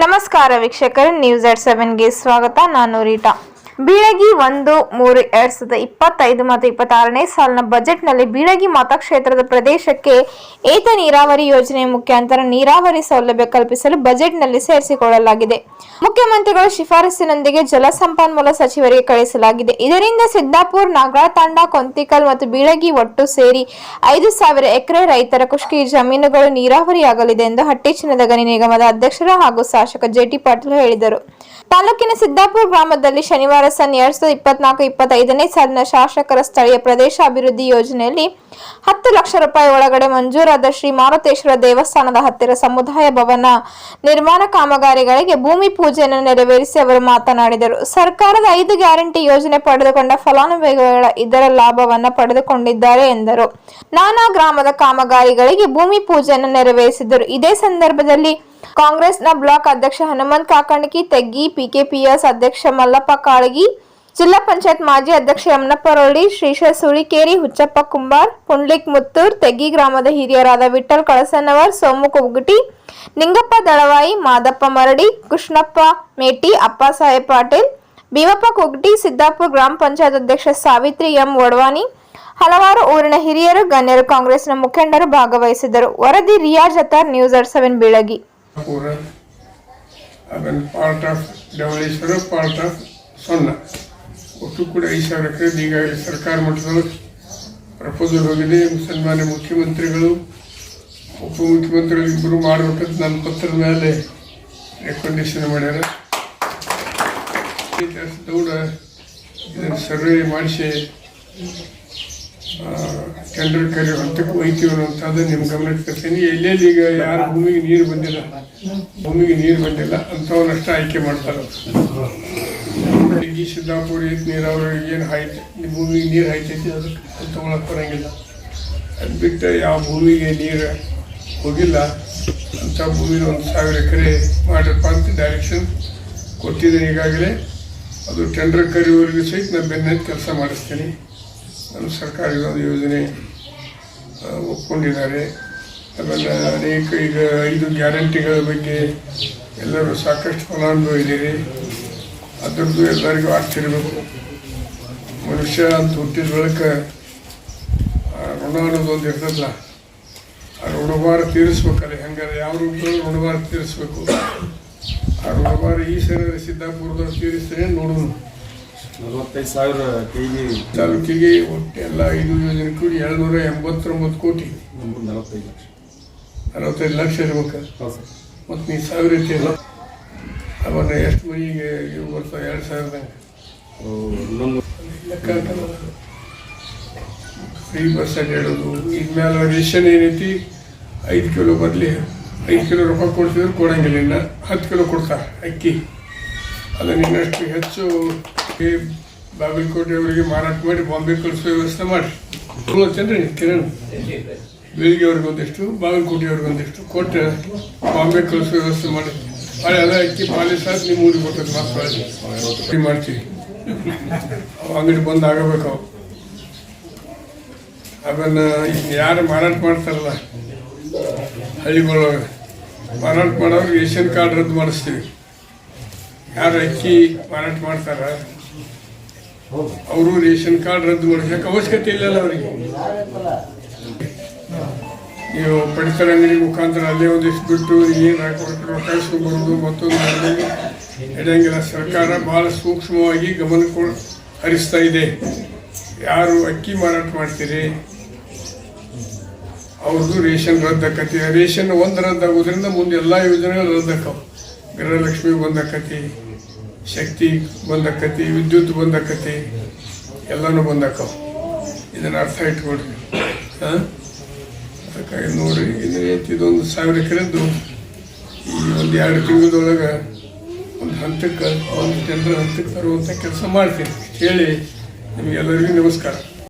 ನಮಸ್ಕಾರ ವೀಕ್ಷಕರು ನ್ಯೂಸ್ ಎಟ್ ಸೆವೆನ್ಗೆ ಸ್ವಾಗತ. ನಾನು ರೀಟಾ. ಬೀಳಗಿ ಒಂದು, ಮೂರು, ಎರಡ್ ಸಾವಿರದ ಇಪ್ಪತ್ತೈದು ಮತ್ತು ಇಪ್ಪತ್ತಾರನೇ ಸಾಲಿನ ಬಜೆಟ್ನಲ್ಲಿ ಬೀಳಗಿ ಮತಕ್ಷೇತ್ರದ ಪ್ರದೇಶಕ್ಕೆ ಏತ ನೀರಾವರಿ ಯೋಜನೆ ಮುಖ್ಯಾಂತರ ನೀರಾವರಿ ಸೌಲಭ್ಯ ಕಲ್ಪಿಸಲು ಬಜೆಟ್ನಲ್ಲಿ ಸೇರಿಸಿಕೊಳ್ಳಲಾಗಿದೆ. ಮುಖ್ಯಮಂತ್ರಿಗಳ ಶಿಫಾರಸಿನೊಂದಿಗೆ ಜಲಸಂಪನ್ಮೂಲ ಸಚಿವರಿಗೆ ಕಳಿಸಲಾಗಿದೆ. ಇದರಿಂದ ಸಿದ್ದಾಪುರ, ನಾಗರಾ ತಾಂಡ, ಕೊಂತಿಕಲ್ ಮತ್ತು ಬೀಳಗಿ ಒಟ್ಟು ಸೇರಿ ಐದು ಸಾವಿರ ಎಕರೆ ರೈತರ ಕುಷ್ಕಿ ಜಮೀನುಗಳು ನೀರಾವರಿಯಾಗಲಿದೆ ಎಂದು ಹಟ್ಟಿ ಚಿನ್ನದ ಗಣಿ ನಿಗಮದ ಅಧ್ಯಕ್ಷರು ಹಾಗೂ ಶಾಸಕ ಜೆಟಿ ಪಾಟೀಲ್ ಹೇಳಿದರು. ತಾಲೂಕಿನ ಸಿದ್ದಾಪುರ ಗ್ರಾಮದಲ್ಲಿ ಶನಿವಾರ ಸನ್ ಎರಡ್ ಸಾವಿರದ ಇಪ್ಪತ್ನಾಲ್ಕು, ಇಪ್ಪತ್ತೈದನೇ ಸಾಲಿನ ಶಾಸಕರ ಸ್ಥಳೀಯ ಪ್ರದೇಶ ಅಭಿವೃದ್ಧಿ ಯೋಜನೆಯಲ್ಲಿ ಹತ್ತು ಲಕ್ಷ ರೂಪಾಯಿ ಒಳಗಡೆ ಮಂಜೂರಾದ ಶ್ರೀ ಮಾರುತೇಶ್ವರ ದೇವಸ್ಥಾನದ ಹತ್ತಿರ ಸಮುದಾಯ ಭವನ ನಿರ್ಮಾಣ ಕಾಮಗಾರಿಗಳಿಗೆ ಭೂಮಿ ಪೂಜೆಯನ್ನು ನೆರವೇರಿಸಿ ಅವರು ಮಾತನಾಡಿದರು. ಸರ್ಕಾರದ ಐದು ಗ್ಯಾರಂಟಿ ಯೋಜನೆ ಪಡೆದುಕೊಂಡ ಫಲಾನುಭವಿಗಳ ಇದರ ಲಾಭವನ್ನು ಪಡೆದುಕೊಂಡಿದ್ದಾರೆ ಎಂದರು. ನಾನಾ ಗ್ರಾಮದ ಕಾಮಗಾರಿಗಳಿಗೆ ಭೂಮಿ ಪೂಜೆಯನ್ನು ನೆರವೇರಿಸಿದರು. ಇದೇ ಸಂದರ್ಭದಲ್ಲಿ ಕಾಂಗ್ರೆಸ್ನ ಬ್ಲಾಕ್ ಅಧ್ಯಕ್ಷ ಹನುಮಂತ್ ಕಾಕಂಡಕಿ ತೆಗ್ಗಿ ಪಿಕೆಪಿಎಸ್ ಅಧ್ಯಕ್ಷ ಮಲ್ಲಪ್ಪ ಕಾಳಗಿ, ಜಿಲ್ಲಾ ಪಂಚಾಯತ್ ಮಾಜಿ ಅಧ್ಯಕ್ಷ ಯಮನಪ್ಪರೊಳ್ಳಿ ಶ್ರೀಶ ಸುಳಿಕೇರಿ, ಹುಚ್ಚಪ್ಪ ಕುಂಬಾರ್, ಪುಂಡ್ಲಿಕ್ ಮುತ್ತೂರ್, ತೆಗ್ಗಿ ಗ್ರಾಮದ ಹಿರಿಯರಾದ ವಿಠಲ್ ಕಳಸನವರ್ ಸೋಮು ಕುಗ್ಗುಟಿ ನಿಂಗಪ್ಪ ದಳವಾಯಿ, ಮಾದಪ್ಪ ಮರಡಿ, ಕೃಷ್ಣಪ್ಪ ಮೇಟಿ ಅಪ್ಪಸಾಹೇಬ್ ಪಾಟೀಲ್, ಭೀಮಪ್ಪ ಕುಗ್ಟಿ, ಸಿದ್ದಾಪುರ ಗ್ರಾಮ ಪಂಚಾಯತ್ ಅಧ್ಯಕ್ಷ ಸಾವಿತ್ರಿ ಎಂ ವಡವಾನಿ ಹಲವಾರು ಊರಿನ ಹಿರಿಯರು ಗಣ್ಯರು ಕಾಂಗ್ರೆಸ್ನ ಮುಖಂಡರು ಭಾಗವಹಿಸಿದ್ದರು. ವರದಿ Riyaz Athar news at seven ಪೂರ ಅದನ್ನು part of Dhavaleshwara part of Sonna ಒಟ್ಟು ಕೂಡ ಐದು ಸಾವಿರ ಎಕರೆ ಈಗಾಗಲೇ ಸರ್ಕಾರ ಮಟ್ಟದಲ್ಲಿ ಪ್ರಪೋಸಲ್ ಹೋಗಿದೆ ಸನ್ಮಾನ್ಯ ಮುಖ್ಯಮಂತ್ರಿಗಳು ಉಪಮುಖ್ಯಮಂತ್ರಿಗಳು ಇಬ್ಬರು ಮಾಡ್ಬೇಕಂತ ನನ್ನ ಪತ್ರದ ಮೇಲೆ ರೆಕಮೆಂಡೇಶನ್ ಮಾಡ್ಯಾರ ದೌಡ ಇದನ್ನು ಸರ್ವೆ ಮಾಡಿಸಿ ಟೆಂಡರ್ ಕರೆಯೋ ಹಂತಕ್ಕೆ ಒಯ್ತೀವಿ ಅನ್ನೋಂಥದ್ದು ನಿಮ್ಮ ಗಮನಕ್ಕೆ ತರ್ತೀನಿ. ಎಲ್ಲೆಲ್ಲಿ ಈಗ ಯಾರ ಭೂಮಿಗೆ ನೀರು ಬಂದಿಲ್ಲ, ಭೂಮಿಗೆ ನೀರು ಬಂದಿಲ್ಲ ಅಂಥವನ್ನಷ್ಟು ಆಯ್ಕೆ ಮಾಡ್ತಾರೆ ಈ ಸಿದ್ದಾಪುರ ನೀರಾವರಿ ಏನು ಹಾಯ್ತು, ಈ ಭೂಮಿಗೆ ನೀರು ಹಾಯ್ತೈತಿ ಅದಕ್ಕೆ ಅದು ತೊಗೊಳಕ್ಕೆ ಬರೋಂಗಿಲ್ಲ. ಅದು ಬಿಟ್ಟು ಯಾವ ಭೂಮಿಗೆ ನೀರು ಹೋಗಿಲ್ಲ, ಅಂಥ ಭೂಮಿನ ಒಂದು ಸಾವಿರ ಎಕರೆ ಮಾಡ್ರಪ್ಪ ಅಂತ ಡೈರೆಕ್ಷನ್ ಕೊಟ್ಟಿದ್ದೀನಿ ಈಗಾಗಲೇ. ಅದು ಟೆಂಡರ್ ಕರೆಯುವವರೆಗೂ ಸಹಿತ ನಾನು ಬೆನ್ನತ್ತಿ ಕೆಲಸ ಮಾಡಿಸ್ತೀನಿ. ನಮ್ಮ ಸರ್ಕಾರ ಇದೊಂದು ಯೋಜನೆ ಒಪ್ಕೊಂಡಿದ್ದಾರೆ. ಆಮೇಲೆ ಅನೇಕ ಈಗ ಐದು ಗ್ಯಾರಂಟಿಗಳ ಬಗ್ಗೆ ಎಲ್ಲರೂ ಸಾಕಷ್ಟು ಫಲಾನುಭವಿದ್ದೀರಿ ಅದರದ್ದು ಎಲ್ಲರಿಗೂ ಆಗ್ತಿರಬೇಕು ಮನುಷ್ಯ ಅಂತ ಹುಟ್ಟಿದ ಬಳಿಕ ಋಣ ಅನ್ನೋದೊಂದು ಇರ್ತದಲ್ಲ, ಆ ಋಣಭಾರ ತೀರಿಸ್ಬೇಕಲ್ಲ ಹೆಂಗಾರೆ ಯಾವ ರೂಪದಲ್ಲಿ ಋಣಭಾರ ತೀರಿಸ್ಬೇಕು. ಆ ಋಣಭಾರ ಈ ಸರಿ ಸಿದ್ದಾಪುರದವ್ರು ತೀರಿಸ್ತಾರೆ, ನೋಡೋಣ. ನಲವತ್ತೈದು ಸಾವಿರ ಕೆಜಿ ತಾಲೂಕಿಗೆ ಒಟ್ಟು ಎಲ್ಲ ಐದು ಯೋಜನೆ ಕೂಡಿ ನೂರ ಎಂಬತ್ತೊಂಬತ್ತು ಕೋಟಿ. ನಲವತ್ತೈದು ಲಕ್ಷ. ಅರವತ್ತೈದು ಲಕ್ಷ ಇರ್ಬೇಕು? ಹೌದು ಸರ್. ಮತ್ತು ನೀವು ಸಾವಿರ ಐತಿಯಲ್ಲ ಅವನ್ನ ಎಷ್ಟು ಮನೆಗೆ ಇವು ಬರ್ತಾವೆ? ಎರಡು ಸಾವಿರದಾಗ ಇನ್ನೊಂದು ಲೆಕ್ಕ ಫ್ರೀ ಹೇಳೋದು. ಇದ್ಮೇಲೆ ರೇಷನ್ ಏನೈತಿ? ಐದು ಕಿಲೋ ಬರಲಿ ಐದು ಕಿಲೋ ರೂಪಾಯಿ ಕೊಡ್ತಿದ್ರು ಕೊಡಂಗಿಲ್ಲ. ಇನ್ನು ಹತ್ತು ಕಿಲೋ ಕೊಡ್ತಾರೆ ಅಕ್ಕಿ. ಅದನ್ನು ಇನ್ನಷ್ಟು ಹೆಚ್ಚು ಈ ಬಾಗಲಕೋಟೆ ಅವರಿಗೆ ಮಾರಾಟ ಮಾಡಿ ಬಾಂಬೆ ಕಳಿಸೋ ವ್ಯವಸ್ಥೆ ಮಾಡಿ. ಚಂದ್ರಿ ಕಿರಣ್. ಬೆಳಿಗ್ಗೆ ಅವ್ರಿಗೆ ಒಂದಿಷ್ಟು, ಬಾಗಲಕೋಟೆ ಅವ್ರಿಗೆ ಒಂದಿಷ್ಟು ಕೊಟ್ಟು ಬಾಂಬೆ ಕಳಿಸೋ ವ್ಯವಸ್ಥೆ ಮಾಡಿ. ಅಲ್ಲಿ ಅದ, ಅಕ್ಕಿ ಪಾಲಿಸ್ ಆಗಿ ನಿಮ್ಮ ಊರಿಗೆ ಕೊಟ್ಟದ್ದು ಮಾತ್ರ ಮಾಡ್ತೀವಿ. ಅಂಗಡಿ ಬಂದ್ ಆಗಬೇಕು ಅವು. ಅದನ್ನ ಯಾರು ಮಾರಾಟ ಮಾಡ್ತಾರಲ್ಲ ಹಳ್ಳಿಗಳೊಳಗೆ ಮಾರಾಟ ಮಾಡೋರು ರೇಷನ್ ಕಾರ್ಡ್ ರದ್ದು ಮಾಡಿಸ್ತೀವಿ. ಯಾರು ಅಕ್ಕಿ ಮಾರಾಟ ಮಾಡ್ತಾರ? ಅವರು ರೇಷನ್ ಕಾರ್ಡ್ ರದ್ದು ಮಾಡಬೇಕು ಅವಶ್ಯಕತೆ ಇಲ್ಲಲ್ಲ ಅವರಿಗೆ. ನೀವು ಪಡಿತರ ಅಂಗಡಿ ಮುಖಾಂತರ ಅಲ್ಲೇ ಒಂದಿಷ್ಟು ಬಿಟ್ಟು ಏನು ಹಾಕೊಟ್ಟು ಇಸ್ಕೊಂಡ್ಬರೋದು ಮತ್ತೊಂದು ಇಡಂಗಿಲ್ಲ ಸರ್ಕಾರ ಭಾಳ ಸೂಕ್ಷ್ಮವಾಗಿ ಗಮನ ಹರಿಸ್ತಾ ಇದೆ. ಯಾರು ಅಕ್ಕಿ ಮಾರಾಟ ಮಾಡ್ತೀರಿ? ಅವ್ರದ್ದು ರೇಷನ್ ರದ್ದಾಕತಿ. ರೇಷನ್ ಒಂದು ರದ್ದಾಗೋದ್ರಿಂದ ಮುಂದೆ ಎಲ್ಲ ಯೋಜನೆಗಳು ರದ್ದಾಕವು ಗೃಹಲಕ್ಷ್ಮಿ ಬಂದಾಕತಿ ಶಕ್ತಿ ಬಂದಕ್ಕತಿ ವಿದ್ಯುತ್ ಬಂದಕ್ಕತಿ ಎಲ್ಲನೂ ಬಂದಕ್ಕವು ಇದನ್ನು ಅರ್ಥ ಇಟ್ಕೊಳ್ರಿ. ಹಾಂ? ಅದಕ್ಕಾಗಿ ನೋಡ್ರಿ ಇದೈತಿ ಇದೊಂದು ಸಾವಿರ ಎಕರೆದ್ದು ಈ ಒಂದು ಎರಡು ತಿಂಗಳದೊಳಗೆ ಒಂದು ಹಂತಕ್ಕೆ, ಒಂದು ಜನರ ಹಂತಕ್ಕೆ ತರುವಂಥ ಕೆಲಸ ಮಾಡ್ತೀನಿ ಹೇಳಿ ನಿಮಗೆಲ್ಲರಿಗೂ ನಮಸ್ಕಾರ.